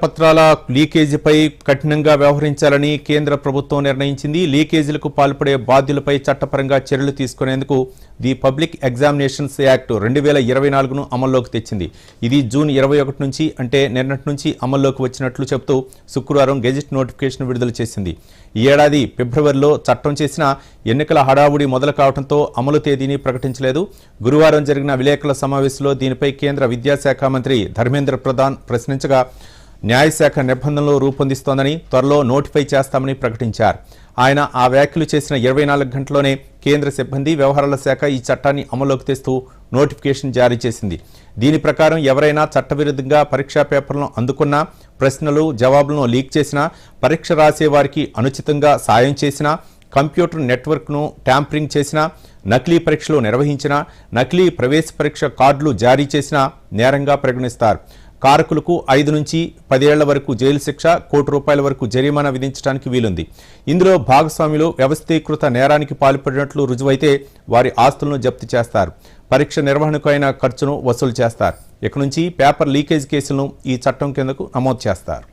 పత్రాల లీకేజీపై కఠినంగా వ్యవహరించాలని కేంద్ర ప్రభుత్వం నిర్ణయించింది. లీకేజీలకు పాల్పడే బాధ్యులపై చట్టపరంగా చర్యలు తీసుకునేందుకు ది పబ్లిక్ ఎగ్జామినేషన్స్ యాక్ట్ రెండు వేల ఇరవై నాలుగును అమల్లోకి తెచ్చింది. ఇది జూన్ ఇరవై ఒకటి నుంచి అంటే నిన్నటి నుంచి అమల్లోకి వచ్చినట్లు చెబుతూ శుక్రవారం గెజిట్ నోటిఫికేషన్ విడుదల చేసింది. ఈ ఏడాది ఫిబ్రవరిలో చట్టం చేసిన ఎన్నికల హడావుడి మొదలు కావడంతో అమలు తేదీని ప్రకటించలేదు. గురువారం జరిగిన విలేకరుల సమావేశంలో దీనిపై కేంద్ర విద్యాశాఖ మంత్రి ధర్మేంద్ర ప్రధాన్ ప్రశ్నించగా న్యాయశాఖ నిబంధనలు రూపొందిస్తోందని త్వరలో నోటిఫై చేస్తామని ప్రకటించారు. ఆయన ఆ వ్యాఖ్యలు చేసిన ఇరవై నాలుగు గంటల్లోనే కేంద్ర సిబ్బంది వ్యవహారాల శాఖ ఈ చట్టాన్ని అమల్లోకి తెస్తూ నోటిఫికేషన్ జారీ చేసింది. దీని ప్రకారం ఎవరైనా చట్టవిరుద్ధంగా పరీక్షా పేపర్లను అందుకున్నా ప్రశ్నలు జవాబులను లీక్ చేసినా పరీక్ష రాసే వారికి అనుచితంగా సాయం చేసినా కంప్యూటర్ నెట్వర్క్ను ట్యాంపరింగ్ చేసినా నకిలీ పరీక్షలు నిర్వహించినా నకిలీ ప్రవేశ పరీక్ష కార్డులు జారీ చేసినా నేరంగా పరిగణిస్తారు. కారకులకు ఐదు నుంచి పదేళ్ళ వరకు జైలు శిక్ష కోటి రూపాయల వరకు జరిమానా విధించడానికి వీలుంది. ఇందులో భాగస్వామిలో వ్యవస్థీకృత నేరానికి పాల్పడినట్లు రుజువైతే వారి ఆస్తులను జప్తు చేస్తారు. పరీక్ష నిర్వహణకు అయిన ఖర్చును వసూలు చేస్తారు. ఇక నుంచి పేపర్ లీకేజ్ కేసులను ఈ చట్టం కిందకు నమోదు చేస్తారు.